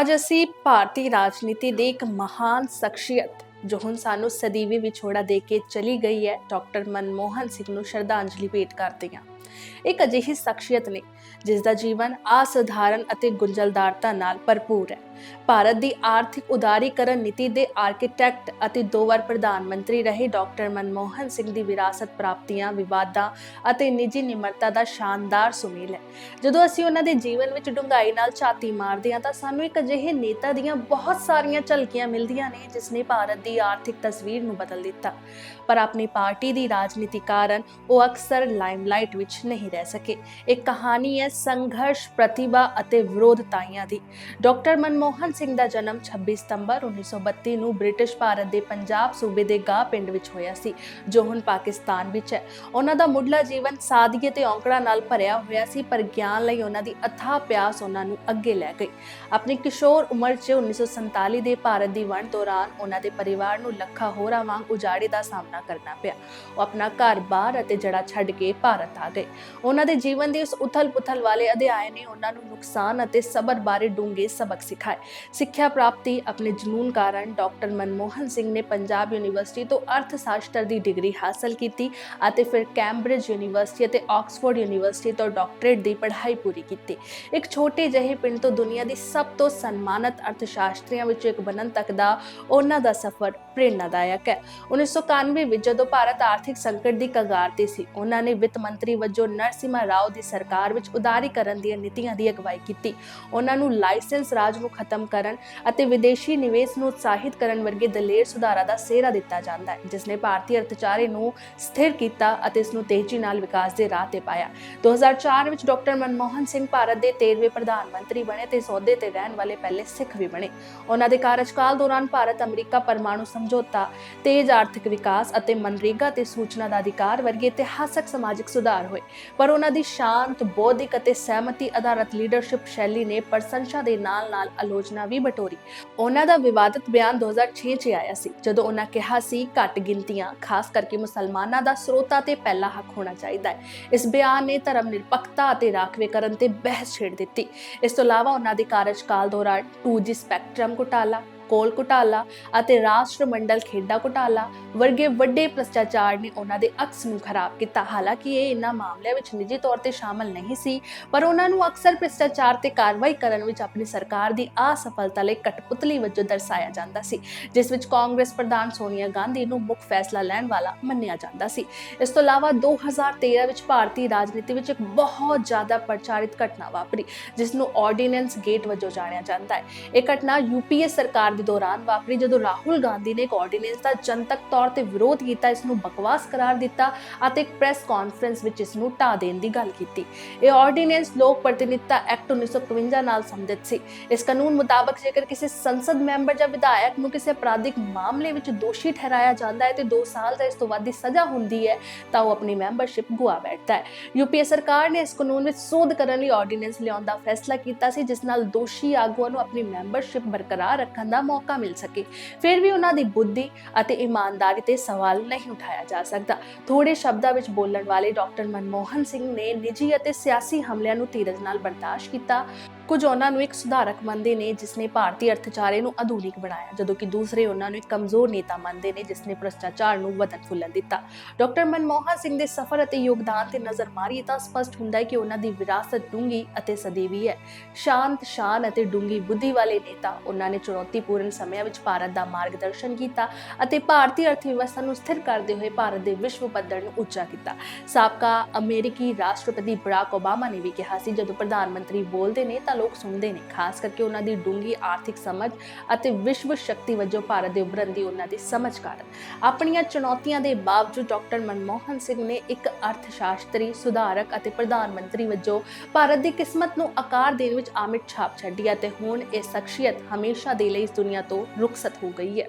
ਅੱਜ ਅਸੀਂ ਭਾਰਤੀ ਰਾਜਨੀਤੀ ਦੇ ਇੱਕ ਮਹਾਨ ਸ਼ਖਸੀਅਤ, ਜੋ ਹੁਣ ਸਾਨੂੰ ਸਦੀਵੀ ਵਿਛੋੜਾ ਦੇ ਕੇ ਚਲੀ ਗਈ ਹੈ, ਡਾਕਟਰ ਮਨਮੋਹਨ ਸਿੰਘ ਨੂੰ ਸ਼ਰਧਾਂਜਲੀ ਭੇਟ ਕਰਦੇ ਹਾਂ। ਇੱਕ ਅਜਿਹੀ ਸ਼ਖਸੀਅਤ ਨੇ ਜਿਸ ਦਾ ਜੀਵਨ ਅਸਧਾਰਨ ਅਤੇ ਗੁੰਝਲਦਾਰਤਾ ਨਾਲ ਭਰਪੂਰ ਹੈ। ਭਾਰਤ ਦੀ ਆਰਥਿਕ ਉਦਾਰੀਕਰਨ ਨੀਤੀ ਦੇ ਆਰਕੀਟੈਕਟ ਅਤੇ ਦੋ ਵਾਰ ਪ੍ਰਧਾਨ ਮੰਤਰੀ ਰਹੇ ਡਾਕਟਰ ਮਨਮੋਹਨ ਸਿੰਘ ਦੀ ਵਿਰਾਸਤ ਪ੍ਰਾਪਤੀਆਂ, ਵਿਵਾਦਾਂ ਅਤੇ ਨਿੱਜੀ ਨਿਮਰਤਾ ਦਾ ਸ਼ਾਨਦਾਰ ਸੁਮੇਲ ਹੈ। ਜਦੋਂ ਅਸੀਂ ਉਹਨਾਂ ਦੇ ਜੀਵਨ ਵਿੱਚ ਡੂੰਘਾਈ ਨਾਲ ਝਾਤੀ ਮਾਰਦੇ ਹਾਂ ਤਾਂ ਸਾਨੂੰ ਇੱਕ ਅਜਿਹੇ ਨੇਤਾ ਦੀਆਂ ਬਹੁਤ ਸਾਰੀਆਂ ਝਲਕੀਆਂ ਮਿਲਦੀਆਂ ਨੇ ਜਿਸ ਨੇ ਭਾਰਤ ਦੀ ਆਰਥਿਕ ਤਸਵੀਰ ਨੂੰ ਬਦਲ ਦਿੱਤਾ। ਪਰ ਆਪਣੀ ਪਾਰਟੀ ਦੀ ਰਾਜਨੀਤੀ ਕਾਰਨ ਉਹ ਅਕਸਰ ਲਾਈਮਲਾਈਟ ਵਿੱਚ ਨਹੀਂ ਰਹਿ ਸਕੇ। ਇੱਕ ਕਹਾਣੀ ਹੈ ਸੰਘਰਸ਼, ਪ੍ਰਤਿਭਾ ਅਤੇ ਵਿਰੋਧਤਾਈਆਂ ਦੀ। ਡਾਕਟਰ ਮਨਮੋਹਨ ਸਿੰਘ ਦਾ ਜਨਮ 26 ਸਤੰਬਰ 1932 ਨੂੰ ਬ੍ਰਿਟਿਸ਼ ਭਾਰਤ ਦੇ ਪੰਜਾਬ ਸੂਬੇ ਦੇ ਗਾ ਪਿੰਡ ਵਿੱਚ ਹੋਇਆ ਸੀ, ਜੋ ਹੁਣ ਪਾਕਿਸਤਾਨ ਵਿੱਚ ਹੈ। ਉਹਨਾਂ ਦਾ ਮੁੱਢਲਾ ਜੀਵਨ ਸਾਦਗੀ ਤੇ ਔਂਕੜਾ ਨਾਲ ਭਰਿਆ ਹੋਇਆ ਸੀ, ਪਰ ਗਿਆਨ ਲਈ ਉਹਨਾਂ ਦੀ ਅਥਾਹ ਪਿਆਸ ਉਹਨਾਂ ਨੂੰ ਅੱਗੇ ਲੈ ਗਈ। ਆਪਣੀ ਕਿਸ਼ੋਰ ਉਮਰ 'ਚ 1947 ਦੇ ਭਾਰਤ ਦੀ ਵੰਡ ਦੌਰਾਨ ਉਹਨਾਂ ਦੇ ਪਰਿਵਾਰ ਨੂੰ ਲੱਖਾਂ ਹੋਰਾਂ ਵਾਂਗ ਉਜਾੜੇ ਦਾ ਸਾਹਮਣਾ ਕਰਨਾ ਪਿਆ। ਉਹ ਆਪਣਾ ਘਰ-ਬਾਰ ਅਤੇ ਜੜਾ ਛੱਡ ਕੇ ਭਾਰਤ ਆ ਗਏ। ਉਹਨਾਂ ਦੇ ਜੀਵਨ ਦੇ ਉਸ ਉਥਲ-ਪੁਥਲ ਵਾਲੇ ਅਧਿਆਇ ਨੇ ਉਹਨਾਂ ਨੂੰ ਨੁਕਸਾਨ ਅਤੇ ਸਬਰ ਬਾਰੇ ਡੂੰਘੇ ਸਬਕ ਸਿਖਾਏ। ਸਿੱਖਿਆ ਪ੍ਰਾਪਤੀ ਆਪਣੇ ਜਨੂਨ ਕਾਰਨ ਡਾਕਟਰ ਮਨਮੋਹਨ ਸਿੰਘ ਨੇ ਪੰਜਾਬ ਯੂਨੀਵਰਸਿਟੀ ਤੋਂ ਅਰਥ ਸ਼ਾਸਤਰ ਦੀ ਡਿਗਰੀ ਹਾਸਲ ਕੀਤੀ ਅਤੇ ਫਿਰ ਕੈਂਬਰਿਜ ਯੂਨੀਵਰਸਿਟੀ ਅਤੇ ਆਕਸਫੋਰਡ ਯੂਨੀਵਰਸਿਟੀ ਤੋਂ ਡਾਕਟਰੇਟ ਦੀ ਪੜ੍ਹਾਈ ਪੂਰੀ ਕੀਤੀ। ਇੱਕ ਛੋਟੇ ਜਿਹੇ ਪਿੰਡ ਤੋਂ ਦੁਨੀਆ ਦੀ ਸਭ ਤੋਂ ਸਨਮਾਨਿਤ ਅਰਥ ਸ਼ਾਸਤਰੀਆਂ ਵਿੱਚੋਂ ਇੱਕ ਬਣਨ ਤੱਕ ਦਾ ਉਹਨਾਂ ਦਾ ਸਫ਼ਰ ਪ੍ਰੇਰਨਾਦਾਇਕ ਹੈ। 1991 ਵਿੱਚ ਜਦੋਂ ਭਾਰਤ ਆਰਥਿਕ ਸੰਕਟ ਦੀ ਕਗਾਰ ਤੇ ਸੀ, ਉਹਨਾਂ ਨੇ ਵਿੱਤ ਮੰਤਰੀ ਜੋ ਨਰਸਿਮਾ ਰਾਓ ਦੀ ਸਰਕਾਰ ਵਿੱਚ ਉਦਾਰੀਕਰਨ ਦੀਆਂ ਨੀਤੀਆਂ ਦੀ ਅਗਵਾਈ ਕੀਤੀ। ਉਹਨਾਂ ਨੂੰ ਲਾਇਸੈਂਸ ਰਾਜ ਨੂੰ ਖਤਮ ਕਰਨ ਅਤੇ ਵਿਦੇਸ਼ੀ ਨਿਵੇਸ਼ ਨੂੰ ਉਤਸ਼ਾਹਿਤ ਕਰਨ ਵਰਗੇ ਦਲੇਰ ਸੁਧਾਰਾਂ ਦਾ ਸਿਹਰਾ ਦਿੱਤਾ ਜਾਂਦਾ ਹੈ ਜਿਸ ਨੇ ਭਾਰਤੀ ਅਰਥਚਾਰੇ ਨੂੰ ਸਥਿਰ ਕੀਤਾ ਅਤੇ ਇਸ ਨੂੰ ਤੇਜ਼ੀ ਨਾਲ ਵਿਕਾਸ ਦੇ ਰਾਹ ਤੇ ਪਾਇਆ। 2004 ਵਿੱਚ ਡਾਕਟਰ ਮਨਮੋਹਨ ਸਿੰਘ ਭਾਰਤ ਦੇ 13ਵੇਂ ਪ੍ਰਧਾਨ ਮੰਤਰੀ ਬਣੇ ਤੇ ਸੌਦੇ ਤੇ ਰਹਿਣ ਵਾਲੇ ਪਹਿਲੇ ਸਿੱਖ ਵੀ ਬਣੇ। ਉਹਨਾਂ ਦੇ ਕਾਰਜਕਾਲ ਦੌਰਾਨ ਭਾਰਤ ਅਮਰੀਕਾ ਪਰਮਾਣੂ ਸਮਝੌਤਾ, ਤੇਜ਼ ਆਰਥਿਕ ਵਿਕਾਸ ਅਤੇ ਮਨਰੇਗਾ ਤੇ ਸੂਚਨਾ ਦਾ ਅਧਿਕਾਰ ਵਰਗੇ ਇਤਿਹਾਸਕ ਸਮਾਜਿਕ ਸੁਧਾਰ ਹੋਏ। ਪਰ ਉਹਨਾਂ ਦੀ ਸ਼ਾਂਤ, ਬੌਧਿਕ ਅਤੇ ਸਹਿਮਤੀ ਆਧਾਰਿਤ ਲੀਡਰਸ਼ਿਪ ਸ਼ੈਲੀ ਨੇ ਪ੍ਰਸ਼ੰਸਾ ਦੇ ਨਾਲ-ਨਾਲ ਆਲੋਚਨਾ ਵੀ ਬਟੋਰੀ। ਉਹਨਾਂ ਦਾ ਵਿਵਾਦਤ ਬਿਆਨ 2006 'ਚ ਆਇਆ ਸੀ, ਜਦੋਂ ਉਹਨਾਂ ਕਿਹਾ ਸੀ, ਘੱਟ ਗਿਣਤੀਆਂ, ਖਾਸ ਕਰਕੇ ਮੁਸਲਮਾਨਾਂ ਦਾ ਸਰੋਤਾ ਤੇ ਪਹਿਲਾ ਹੱਕ ਹੋਣਾ ਚਾਹੀਦਾ ਹੈ। ਇਸ ਬਿਆਨ ਨੇ ਧਰਮ ਨਿਰਪੱਖਤਾ ਅਤੇ ਰਾਖਵੇਂਕਰਨ ਤੇ ਬਹਿਸ ਛੇੜ ਦਿੱਤੀ। ਇਸ ਤੋਂ ਇਲਾਵਾ ਉਹਨਾਂ ਦੇ ਕਾਰਜਕਾਲ ਦੌਰਾਨ 2G ਸਪੈਕਟਰਮ ਘੁਟਾਲਾ ਕੋਲ ਘੁਟਾਲਾ ਅਤੇ ਰਾਸ਼ਟਰ ਮੰਡਲ ਖੇਡਾ ਘੁਟਾਲਾ ਵਰਗੇ ਵੱਡੇ ਭ੍ਰਸ਼ਟਾਚਾਰ ਨੇ ਉਹਨਾਂ ਦੇ ਅਕਸ ਨੂੰ ਖਰਾਬ ਕੀਤਾ। ਹਾਲਾਂਕਿ ਇਹ ਇਨ੍ਹਾਂ ਮਾਮਲਿਆਂ ਵਿੱਚ ਨਿੱਜੀ ਤੌਰ ਤੇ ਸ਼ਾਮਲ ਨਹੀਂ ਸੀ, ਪਰ ਉਹਨਾਂ ਨੂੰ ਅਕਸਰ ਭ੍ਰਸ਼ਟਾਚਾਰ ਤੇ ਕਾਰਵਾਈ ਕਰਨ ਵਿੱਚ ਆਪਣੀ ਸਰਕਾਰ ਦੀ ਅਸਫਲਤਾ ਲਈ ਕਠਪੁਤਲੀ ਵਜੋਂ ਦਰਸਾਇਆ ਜਾਂਦਾ ਸੀ, ਜਿਸ ਵਿੱਚ ਕਾਂਗਰਸ ਪ੍ਰਧਾਨ ਸੋਨੀਆ ਗਾਂਧੀ ਨੂੰ ਮੁੱਖ ਫੈਸਲਾ ਲੈਣ ਵਾਲਾ ਮੰਨਿਆ ਜਾਂਦਾ ਸੀ। ਇਸ ਤੋਂ ਇਲਾਵਾ 2013 ਵਿੱਚ ਭਾਰਤੀ ਰਾਜਨੀਤੀ ਵਿੱਚ ਇੱਕ ਬਹੁਤ ਜ਼ਿਆਦਾ ਪ੍ਰਚਾਰਿਤ ਘਟਨਾ ਵਾਪਰੀ, ਜਿਸ ਨੂੰ ਆਰਡੀਨੈਂਸ ਗੇਟ ਵਜੋਂ ਜਾਣਿਆ ਜਾਂਦਾ ਹੈ। ਇਹ ਘਟਨਾ ਯੂਪੀਏ ਸਰਕਾਰ ਦੇ ਦੌਰਾਨ ਵਾਪਰੀ ਜਦੋਂ ਰਾਹੁਲ ਗਾਂਧੀ ਨੇ ਇੱਕ ਆਰਡੀਨੈਂਸ ਦਾ ਜਨਤਕ ਤੌਰ ਤੇ ਵਿਰੋਧ ਕੀਤਾ, ਇਸ ਨੂੰ ਬਕਵਾਸ ਕਰਾਰ ਦਿੱਤਾ ਅਤੇ ਇੱਕ ਪ੍ਰੈਸ ਕਾਨਫਰੰਸ ਵਿੱਚ ਇਸ ਨੂੰ ਢਾ ਦੇਣ ਦੀ ਗੱਲ ਕੀਤੀ। ਇਹ ਆਰਡੀਨੈਂਸ ਲੋਕ ਪ੍ਰਤੀਨਿਧਤਾ ਐਕਟ 1951 ਨਾਲ ਸੰਬੰਧਿਤ ਸੀ। ਇਸ ਕਾਨੂੰਨ ਮੁਤਾਬਕ ਜੇਕਰ ਕਿਸੇ ਸੰਸਦ ਮੈਂਬਰ ਜਾਂ ਵਿਧਾਇਕ ਨੂੰ ਕਿਸੇ ਅਪਰਾਧਿਕ ਮਾਮਲੇ ਵਿੱਚ ਦੋਸ਼ੀ ਠਹਿਰਾਇਆ ਜਾਂਦਾ ਹੈ ਤੇ 2 ਸਾਲ ਜਾਂ ਇਸ ਤੋਂ ਵੱਧ ਦੀ ਸਜ਼ਾ ਹੁੰਦੀ ਹੈ, ਤਾਂ ਉਹ ਆਪਣੀ ਮੈਂਬਰਸ਼ਿਪ ਗੁਆ ਬੈਠਦਾ ਹੈ। ਯੂਪੀਏ ਸਰਕਾਰ ਨੇ ਇਸ ਕਾਨੂੰਨ ਵਿੱਚ ਸੋਧ ਕਰਨ ਲਈ ਆਰਡੀਨੈਂਸ ਲਿਆਉਣ ਦਾ ਫੈਸਲਾ ਕੀਤਾ ਸੀ, ਜਿਸ ਨਾਲ ਦੋਸ਼ੀ ਆਗੂਆਂ ਨੂੰ ਆਪਣੀ ਮੈਂਬਰਸ਼ਿਪ ਬਰਕਰਾਰ ਰੱਖਣ ਦਾ ਮੌਕਾ ਮਿਲ ਸਕੇ। ਫਿਰ ਵੀ ਉਹਨਾਂ ਦੀ ਬੁੱਧੀ ਅਤੇ ਇਮਾਨਦਾਰੀ ਤੇ ਸਵਾਲ ਨਹੀਂ ਉਠਾਇਆ ਜਾ ਸਕਦਾ। ਥੋੜੇ ਸ਼ਬਦਾਂ ਵਿੱਚ ਬੋਲਣ ਵਾਲੇ ਡਾਕਟਰ ਮਨਮੋਹਨ ਸਿੰਘ ਨੇ ਨਿੱਜੀ ਅਤੇ ਸਿਆਸੀ ਹਮਲਿਆਂ ਨੂੰ ਧੀਰਜ ਨਾਲ ਬਰਦਾਸ਼ਤ ਕੀਤਾ। ਕੁਝ ਉਹਨਾਂ ਨੂੰ ਇੱਕ ਸੁਧਾਰਕ ਮੰਨਦੇ ਨੇ, ਜਿਸ ਨੇ ਭਾਰਤੀ ਅਰਥਚਾਰੇ ਨੂੰ ਆਧੁਨਿਕ ਬਣਾਇਆ, ਜਦੋਂ ਕਿ ਦੂਸਰੇ ਉਹਨਾਂ ਨੂੰ ਇੱਕ ਕਮਜ਼ੋਰ ਨੇਤਾ ਮੰਨਦੇ ਨੇ, ਜਿਸ ਨੇ ਭ੍ਰਸ਼ਟਾਚਾਰ ਨੂੰ ਵਧਣ ਫੁੱਲਣ ਦਿੱਤਾ। ਡਾਕਟਰ ਮਨਮੋਹਨ ਸਿੰਘ ਦੇ ਸਫ਼ਰ ਅਤੇ ਯੋਗਦਾਨ ਤੇ ਨਜ਼ਰ ਮਾਰੀਏ ਤਾਂ ਸਪਸ਼ਟ ਹੁੰਦਾ ਹੈ ਕਿ ਉਹਨਾਂ ਦੀ ਵਿਰਾਸਤ ਡੂੰਗੀ ਅਤੇ ਸਦੀਵੀ ਹੈ। ਸ਼ਾਂਤ, ਸ਼ਾਨ ਅਤੇ ਡੂੰਗੀ ਬੁੱਧੀ ਵਾਲੇ ਨੇਤਾ ਉਹਨਾਂ ਨੇ ਚੁਣੌਤੀਪੂਰਨ ਸਮਿਆਂ ਵਿੱਚ ਭਾਰਤ ਦਾ ਮਾਰਗਦਰਸ਼ਨ ਕੀਤਾ ਅਤੇ ਭਾਰਤੀ ਅਰਥ ਵਿਵਸਥਾ ਨੂੰ ਸਥਿਰ ਕਰਦੇ ਹੋਏ ਭਾਰਤ ਦੇ ਵਿਸ਼ਵ ਪੱਧਰ ਨੂੰ ਉੱਚਾ ਕੀਤਾ। ਸਾਬਕਾ ਅਮਰੀਕੀ ਰਾਸ਼ਟਰਪਤੀ ਬਰਾਕ ਓਬਾਮਾ ਨੇ ਵੀ ਕਿਹਾ ਸੀ, ਜਦੋਂ ਪ੍ਰਧਾਨ ਮੰਤਰੀ ਬੋਲਦੇ ਨੇ ਤਾਂ ਲੋਕ ਸੁਣਦੇ ਨੇ, ਖਾਸ ਕਰਕੇ ਉਹਨਾਂ ਦੀ ਡੂੰਗੀ ਆਰਥਿਕ ਸਮਝ ਅਤੇ ਵਿਸ਼ਵ ਸ਼ਕਤੀ ਵਜੋਂ ਭਾਰਤ ਦੇ ਉਭਰਨ ਦੀ ਉਹਨਾਂ ਦੀ ਸਮਝ ਕਾਰਨ। ਆਪਣੀਆਂ ਚੁਣੌਤੀਆਂ ਦੇ ਬਾਵਜੂਦ ਡਾਕਟਰ ਮਨਮੋਹਨ ਸਿੰਘ ਨੇ ਇੱਕ ਅਰਥ ਸ਼ਾਸਤਰੀ ਸੁਧਾਰਕ ਅਤੇ ਪ੍ਰਧਾਨ ਮੰਤਰੀ ਵਜੋਂ ਭਾਰਤ ਦੀ ਕਿਸਮਤ ਨੂੰ ਆਕਾਰ ਦੇਣ ਵਿੱਚ ਆਮਿਟ ਛਾਪ ਛੱਡੀ ਅਤੇ ਹੁਣ ਇਹ ਸ਼ਖਸੀਅਤ ਹਮੇਸ਼ਾ ਦੇ ਲਈ ਇਸ ਦੁਨੀਆ ਤੋਂ ਰੁਖਸਤ ਹੋ ਗਈ ਹੈ।